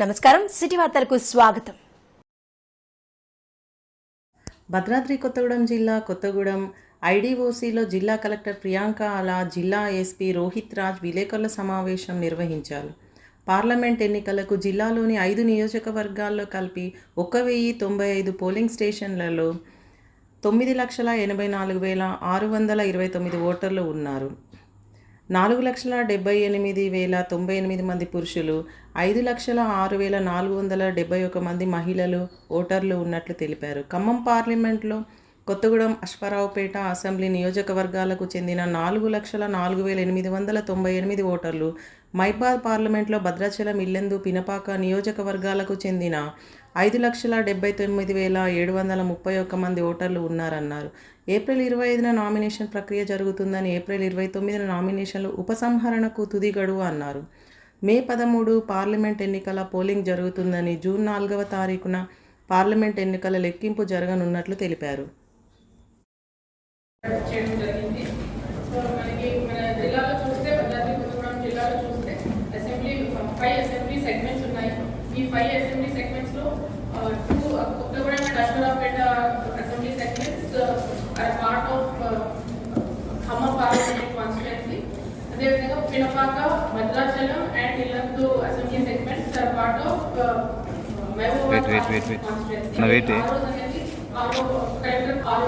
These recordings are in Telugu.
నమస్కారం. సిటీ వార్తలకు స్వాగతం. భద్రాద్రి కొత్తగూడెం జిల్లా కొత్తగూడెం ఐడీఓసీలో జిల్లా కలెక్టర్ ప్రియాంక అలా జిల్లా ఎస్పీ రోహిత్ రాజ్ విలేకరుల సమావేశం నిర్వహించారు. పార్లమెంట్ ఎన్నికలకు జిల్లాలోని ఐదు నియోజకవర్గాల్లో కలిపి ఒక వెయ్యి తొంభై ఐదు పోలింగ్ స్టేషన్లలో తొమ్మిది లక్షల ఎనభై నాలుగు వేల ఆరు వందల ఇరవై తొమ్మిది ఓటర్లు ఉన్నారు. నాలుగు లక్షల డెబ్బై ఎనిమిది వేల తొంభై ఎనిమిది మంది పురుషులు ఐదు లక్షల ఆరు వేల నాలుగు వందల డెబ్బై ఒక మంది మహిళలు ఓటర్లు ఉన్నట్లు తెలిపారు. ఖమ్మం పార్లమెంట్లో కొత్తగూడెం అశ్వారావుపేట అసెంబ్లీ నియోజకవర్గాలకు చెందిన నాలుగు లక్షల నాలుగు వేల ఎనిమిది వందల తొంభై ఎనిమిది ఓటర్లు మైబాద్ పార్లమెంట్లో భద్రాచలం ఇల్లెందు పినపాక నియోజకవర్గాలకు చెందిన ఐదు లక్షల డెబ్బై తొమ్మిది వేల ఏడు వందల ముప్పై ఒక్క మంది ఓటర్లు ఉన్నారన్నారు. ఏప్రిల్ ఇరవై ఐదున నామినేషన్ ప్రక్రియ జరుగుతుందని ఏప్రిల్ ఇరవై తొమ్మిదిన నామినేషన్లు ఉపసంహరణకు తుది గడువు అన్నారు. మే పదమూడు పార్లమెంట్ ఎన్నికల పోలింగ్ జరుగుతుందని జూన్ నాలుగవ తారీఖున పార్లమెంట్ ఎన్నికల లెక్కింపు జరగనున్నట్లు తెలిపారు. ఫైవ్ అసెంబ్లీ సెగ్మెంట్స్ ఈ five assembly are Pinapaka Bhadrachalam and Yellandu assembly segments are part of Wait, wait, wait, wait. No, wait, eh. Collector RO.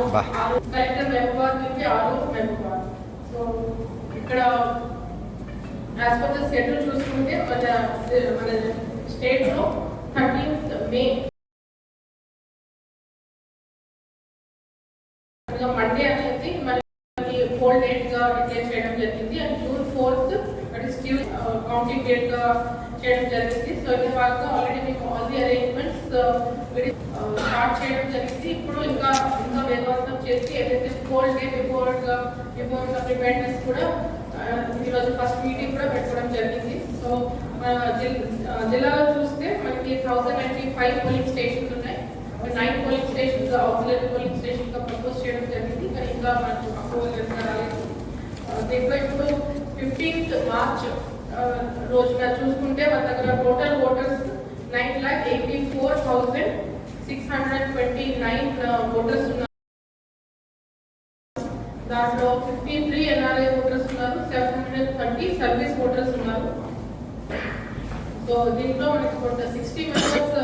Collector Mahabubabad నుంచి ఆరో మహబూబాద్ సో ఇక్కడ యాజ్ పర్ ద షెడ్యూల్ చూసుకుంటే మన మన స్టేట్లో థర్టీన్త్ మే మండే అనేది మనకి గా డిక్లేర్ చేయడం జరిగింది. అండ్ జూన్ ఫోర్త్ దట్ కౌంటీ ట్యూ కౌంటింగ్గా చేయడం జరిగింది. సో ఇది భాగంగా ఆల్రెడీ మీకు ఆల్ ది అరేంజ్మెంట్స్ స్టార్ట్ చేయడం జరిగింది. ఇప్పుడు ఇంకా ఇంకా వేగవంతం చేసి ఏదైతే whole day before before preparedness కూడా ఈరోజు ఫస్ట్ మీటింగ్ కూడా పెట్టుకోవడం జరిగింది. సో మన జిల్లాలో చూస్తే మనకి thousand ninety five polling stations ఉన్నాయి. Nine polling stations auxiliary polling స్టేషన్గా propose చేయడం జరిగింది. ఇంకా మనకు అప్రూవల్ ఇంకా రాలేదు దీంట్లో ఇప్పుడు ఫిఫ్టీన్త్ మార్చ్ రోజున చూసుకుంటే మన దగ్గర total voters nine lakh eighty four thousand six hundred twenty nine voters ఉన్నారు. దాంట్లో ఫిఫ్టీ త్రీ ఎన్ఆర్ఐ ఓటర్స్ ఉన్నారు seven hundred thirty service voters ఉన్నారు. సో దీంట్లో మనకి కొంత సిక్స్టీ మెంబర్స్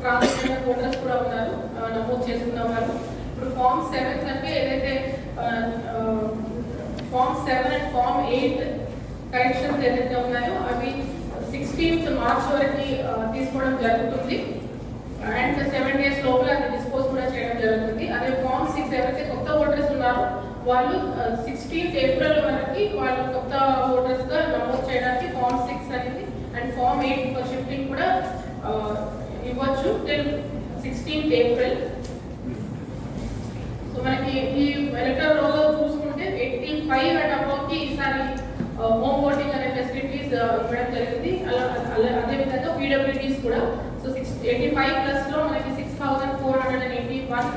ట్రాన్స్జెండర్ ఓటర్స్ కూడా ఉన్నారు నమోదు చేసుకున్న వాళ్ళు. ఇప్పుడు ఫామ్ సెవెన్స్ అంటే ఏదైతే form seven and form eight corrections ఏదైతే ఉన్నాయో అవి సిక్స్టీన్త్ మార్చ్ వరకు తీసుకోవడం జరుగుతుంది. అండ్ సెవెన్ డేస్ లోపల అది డిస్పోజ్ కూడా చేయడం జరుగుతుంది. అదే ఫామ్ సిక్స్ ఎవరైతే కొత్త ఓటర్స్ ఉన్నారో వాళ్ళు సిక్స్టీన్త్ ఏప్రిల్ వరకు వాళ్ళు కొత్త ఓటర్స్గా నమోదు చేయడానికి ఫామ్ సిక్స్ అనేది and form eight for shifting కూడా ఇవ్వచ్చు. టిల్ సిక్స్టీన్త్ ఏప్రిల్ మనకి ఈ ఎలక్టర్ రోల్ చూసుకుంటే ఎయిటీ ఫైవ్ అండ్ అబౌవ్కి ఈసారి హోమ్ ఓటింగ్ అనే ఫెసిలిటీస్ ఇవ్వడం జరిగింది. అలా అలా అదే విధంగా పీడబ్ల్యూడీస్ కూడా. సో సిక్స్ ఎయిటీ ఫైవ్ ప్లస్లో మనకి six thousand four hundred and eighty one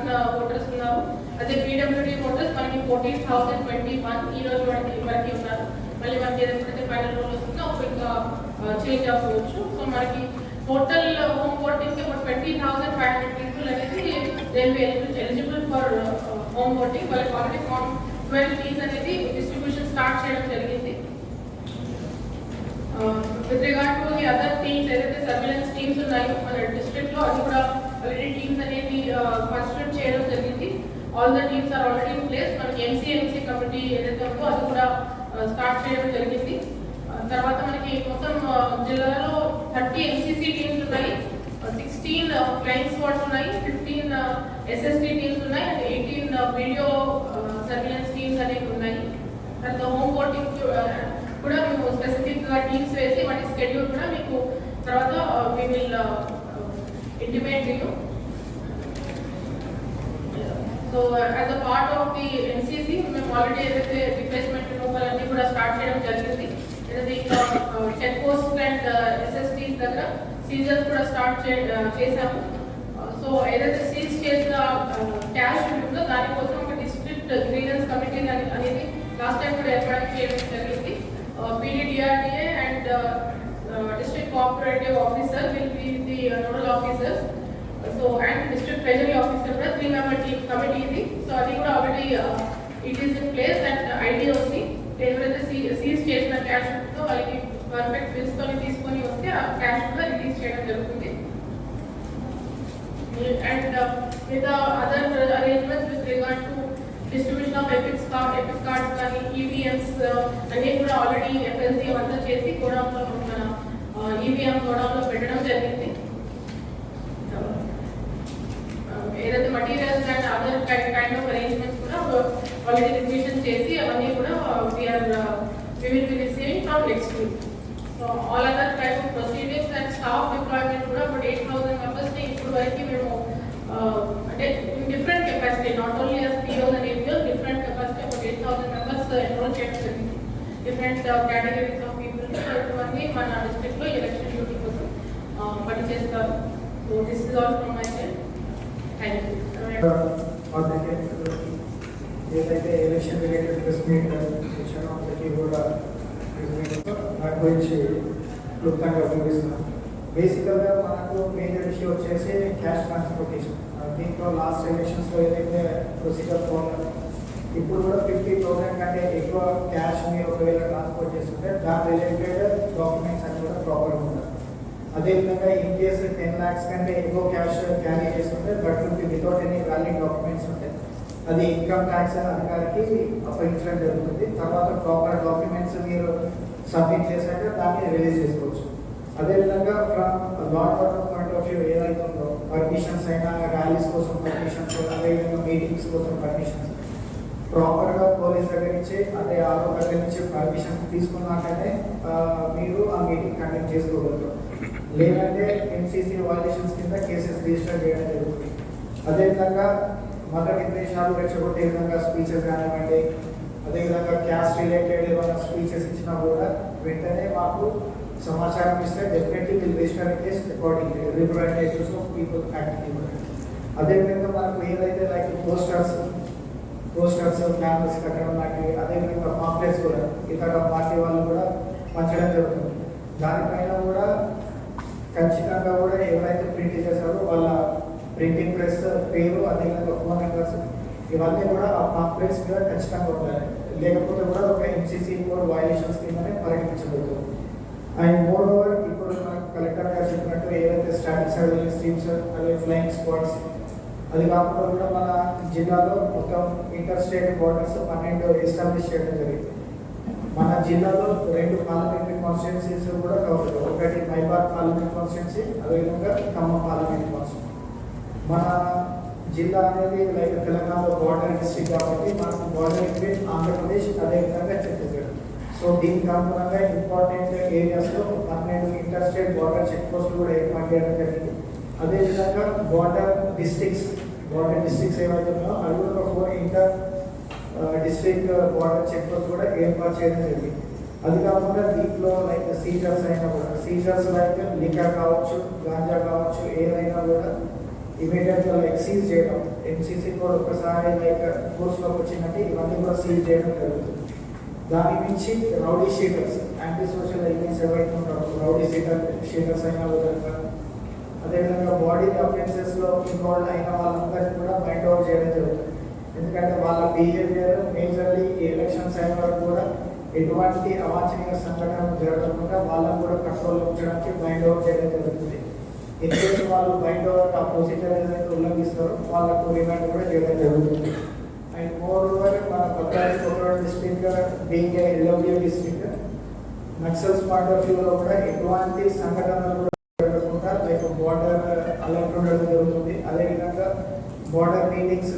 voters ఉన్నారు. అదే పీడబ్ల్యూడీ ఓటర్స్ మనకి ఫోర్టీన్ థౌసండ్ ట్వంటీ వన్ ఈ రోజు మనకి వరకు ఉన్నారు. మళ్ళీ మనకి ఏదైతే ఫైనల్ రోల్ వస్తుందో? ఒక ఇంకా చేంజ్ అవ్వచ్చు. సో మనకి టోటల్ హోమ్ ఓటింగ్ ఒక twenty thousand five hundred people అనేది రైల్వే ఎలిజిబుల్ ఫర్ హోమ్ ఓటింగ్ వాళ్ళకి ఆల్రెడీ ఫామ్ ట్వెల్వ్ ఫీజ్ అనేది డిస్ట్రిబ్యూషన్ స్టార్ట్ చేయడం జరిగింది. With regard to the other teams ఏదైతే సర్వేలెన్స్ టీమ్స్ ఉన్నాయో మన డిస్ట్రిక్ట్లో అది కూడా ఆల్రెడీ టీమ్స్ అనేది కాన్స్టిట్యూట్ చేయడం జరిగింది. All the teams are already in place మనకి ఎంసీఎంసీ కమిటీ ఏదైతే ఉందో అది కూడా స్టార్ట్ చేయడం జరిగింది. తర్వాత మనకి మొత్తం జిల్లాలో థర్టీ ఎంసీసీ టీమ్స్ ఉన్నాయి. సిక్స్టీన్ క్లైంట్ స్పాట్స్ ఉన్నాయి. ఫిఫ్టీన్ ఎస్ఎస్టీ టీమ్స్ ఉన్నాయి and eighteen video surveillance teams అనేవి ఉన్నాయి తర్వాత హోమ్ ఓటింగ్ కూడా మేము స్పెసిఫిక్గా టీమ్స్ వేసి వాటి స్కెడ్యూల్ కూడా మీకు తర్వాత we will intimate you so as a part of the NCC మేము ఆల్రెడీ ఏదైతే రిప్లేస్మెంట్ రూపాయలన్నీ కూడా స్టార్ట్ చేయడం జరిగింది ఏదైతే ఇంకా చెక్ పోస్ట్ అండ్ ఎస్ఎస్టీస్ దగ్గర సీజర్స్ కూడా స్టార్ట్ uh, చేశాము. Uh, సో ఏదైతే సీజ్ చేసిన uh, క్యాష్ ఉంటుందో దానికోసం ఒక డిస్ట్రిక్ట్ గ్రీవెన్స్ కమిటీ అని లాస్ట్ టైం కూడా ఏర్పాటు చేయడం జరిగింది PD DRDA and uh, district cooperative officer will be the uh, nodal officers. So, and district treasury officer కూడా త్రీ మెంబర్ టీమ్ కమిటీ ఇది సో అది కూడా already it is in place and IDOC ఎవరైతే సీజ్ చేసిన క్యాష్ ఉంటుందో వాళ్ళకి పర్ఫెక్ట్ బిల్స్ తోని తీసుకొని వస్తే ఆ క్యాష్ కూడా రిలీజ్ చేయడం జరుగుతుంది and uh, with the other arrangements distribution of EPICs card of cards కానీ ఈవీఎంస్ uh, అన్నీ కూడా ఆల్రెడీ ఎఫ్ఎల్సీ అంతా చేసి గోడౌన్లో మన ఈవీఎం uh, గోడౌన్లో పెట్టడం జరిగింది. Uh, ఏదైతే materials and other kind of arrangements కూడా ఆల్రెడీ రివిజన్ చేసి అవన్నీ కూడా we are we will be receiving from next week so all other type of proceedings and staff deployment కూడా ఇప్పుడు ఎయిట్ థౌసండ్ మెంబర్స్ని ఇప్పుడు వరకు మేము uh, అంటే different capacity not only as POs and APOs different capacity ఒక ఎయిట్ థౌసండ్ మెంబర్స్ ఎన్రోల్ చేయడం జరిగింది డిఫరెంట్ కేటగిరీస్ ఆఫ్ పీపుల్ ఇటువంటి మన డిస్ట్రిక్ట్లో ఎలక్షన్ డ్యూటీ కోసం. పనిచేస్తారు so this is all from my side thank you ఏదైతే ఎలక్షన్ రిలేటెడ్ ప్రెస్ మీట్ ఇచ్చానో అందరికీ కూడా ప్రెస్ గురించి క్లుప్తంగా వివరిస్తున్నాను బేసికల్గా మనకు మేజర్ ఇష్యూ వచ్చేసి క్యాష్ ట్రాన్స్పోర్టేషన్ uh, దీంట్లో లాస్ట్ ఎలక్షన్స్లో ఏదైతే ప్రొసీజర్ ఫోన్ ఇప్పుడు కూడా ఫిఫ్టీ థౌసండ్ కంటే ఎక్కువ క్యాష్ మీరు ఒకవేళ ట్రాన్స్పోర్ట్ చేస్తుంటే దాని రిలేటెడ్ డాక్యుమెంట్స్ అన్ని కూడా ప్రాపర్గా ఉండాలి అదేవిధంగా ఇన్ కేసు టెన్ ల్యాక్స్ కంటే ఎక్కువ క్యాష్ క్యారీ చేస్తుంటే that will be without any valid documents ఉంటాయి. అది ఇన్కమ్ ట్యాక్స్ అధికారికి అప్పగించడం జరుగుతుంది. తర్వాత ప్రాపర్ డాక్యుమెంట్స్ మీరు సబ్మిట్ చేశాక దాన్ని రిలీజ్ చేసుకోవచ్చు. అదేవిధంగా from law order point of view ఏదైతే ఉందో పర్మిషన్స్ అయినా ర్యాలీస్ కోసం పర్మిషన్స్ అదేవిధంగా మీటింగ్స్ కోసం పర్మిషన్స్ ప్రాపర్గా పోలీస్ దగ్గర నుంచి అదే ఆరో దగ్గర నుంచి పర్మిషన్ తీసుకున్నాకనే మీరు ఆ మీటింగ్ కండక్ట్ చేసుకోగలుగుతారు లేదంటే ఎన్సీసీ వాల్యుయేషన్స్ కింద కేసెస్ రిజిస్టర్ చేయడం జరుగుతుంది. అదేవిధంగా మత విద్వేషాలు రెచ్చగొట్టే విధంగా స్పీచెస్ కానివ్వండి అదేవిధంగా క్యాస్ట్ రిలేటెడ్ ఏమైనా స్పీచెస్ ఇచ్చినా కూడా వెంటనే మాకు సమాచారం ఇస్తే definitely will register case according representatives of people active అదేవిధంగా మనకు ఏదైతే లైక్ పోస్టర్స్ పోస్టర్స్ క్యాంపస్ కట్టడం లాంటివి అదేవిధంగా పాంప్లెట్స్ కూడా ఇతర పార్టీ వాళ్ళు కూడా పంచడం జరుగుతుంది. దానిపైన కూడా ఖచ్చితంగా కూడా ఎవరైతే ప్రింట్ చేశారో వాళ్ళ ప్రింటింగ్ ప్రెస్ పేరు అదేవిధంగా ఫోన్ నెంబర్స్ ఇవన్నీ కూడా ఆ పాంప్లెట్స్ మీద ఖచ్చితంగా ఉండాలి. లేకపోతే కూడా ఒక ఎంసీసీ కోడ్ వైలేషన్స్ కిందనే పరిగణించబడుతుంది. అండ్ మోర్ ఓవర్ ఇప్పుడు మనకు కలెక్టర్ గారు చెప్పినట్టు ఏవైతే స్టాటిక్ సర్వేలెన్స్ టీమ్స్ అదే ఫ్లయింగ్ స్క్వాడ్స్ అది కాకుండా కూడా మన జిల్లాలో మొత్తం ఇంటర్ స్టేట్ బోర్డర్స్ పన్నెండు ఎస్టాబ్లిష్ చేయడం జరిగింది. మన జిల్లాలో రెండు పార్లమెంటరీ కాన్స్టిట్యున్సీస్ కూడా కవర్ ఒకటి మైబాద్ పార్లమెంట్ కాన్స్టిట్యున్సీ అదేవిధంగా ఖమ్మం పార్లమెంట్ కాన్స్టిట్యున్సీ మన జిల్లా అనేది లైక్ తెలంగాణలో బార్డర్ డిస్ట్రిక్ట్ కాబట్టి మనకు బార్డర్ బిట్వీన్ ఆంధ్రప్రదేశ్ అదేవిధంగా ఛత్తీస్గఢ్. సో దీని కారణంగా ఇంపార్టెంట్ ఏరియాస్లో పన్నెండు ఇంటర్ స్టేట్ బార్డర్ చెక్ పోస్టులు కూడా ఏర్పాటు చేయడం జరిగింది. అదేవిధంగా బార్డర్ డిస్ట్రిక్ట్స్ బార్డర్ డిస్ట్రిక్ట్స్ ఏవైతే ఉన్నాయో అవి కూడా ఒక four inter district border check post కూడా ఏర్పాటు చేయడం జరిగింది. అది కాకుండా దీంట్లో లైక్ సీజర్స్ అయినా కూడా సీజర్స్ లైక్ లికా కావచ్చు గాంజా కావచ్చు ఏదైనా కూడా ఇమీడియట్గా లైక్ సీజ్ చేయడం ఎంసీసీ కూడా ఒకసారి లైక్ కోర్స్లోకి వచ్చినట్టు వచ్చిందంటే ఇవన్నీ కూడా సీజ్ చేయడం జరుగుతుంది. దాని నుంచి rowdy sheeters anti social elements ఎవరైతే ఉంటారో రౌడీ షీటర్ షీటర్స్ అయినా కూడా అదేవిధంగా బాడీ అఫెన్సెస్లో ఇన్వాల్వ్ అయిన వాళ్ళందరికీ కూడా బైండ్ అవుట్ చేయడం జరుగుతుంది. ఎందుకంటే వాళ్ళ బిహేవియర్ మేజర్లీ ఎలక్షన్స్ అయిన వరకు కూడా ఎటువంటి అవాంఛనీయ సంఘటనలు జరగకుండా వాళ్ళని కూడా కంట్రోల్లో ఉంచడానికి బైండ్ అవుట్ చేయడం జరుగుతుంది. ఎందుకంటే వాళ్ళు బైండ్ అవుట్ ఆ ప్రొసీజర్ ఏదైతే ఉల్లంఘిస్తారో వాళ్ళకు రిమాండ్ కూడా చేయడం జరుగుతుంది. అండ్ మోర్ ఓవర్ మన కొత్తగా కొత్తగూడెం డిస్ట్రిక్ట్ బీయింగ్ ఏ ఎల్ఓబియో డిస్ట్రిక్ట్ నక్సల్స్ పాయింట్ ఆఫ్ వ్యూలో కూడా ఎటువంటి సంఘటనలు వాటర్ అలర్ట్ ఉండడం జరుగుతుంది. అదేవిధంగా బార్డర్ మీటింగ్స్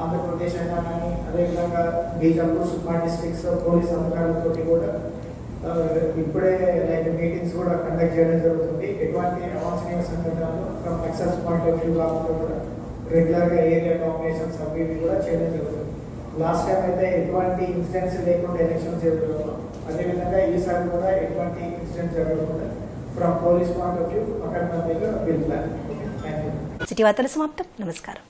ఆంధ్రప్రదేశ్ అయినా కానీ అదేవిధంగా బీజాపూర్ సుమా డిస్ట్రిక్ట్స్ పోలీస్ అధికారులతో కూడా ఇప్పుడే లైక్ మీటింగ్స్ కూడా కండక్ట్ చేయడం జరుగుతుంది. ఎటువంటి అవాంఛనీయ సంఘటనలు from excess point of view కాకుండా కూడా రెగ్యులర్గా ఏరియా కాంబినేషన్స్ అవి ఇవి కూడా చేయడం జరుగుతుంది. లాస్ట్ టైం అయితే ఎటువంటి ఇన్సిడెంట్స్ లేకుండా ఎలక్షన్స్ జరుగుతుంది అదేవిధంగా ఈసారి కూడా ఎటువంటి ఇన్సిడెంట్స్ జరగకుండా from police point of view అక్కడ will plan thank you city వార్తలు సమాప్తం. నమస్కారం.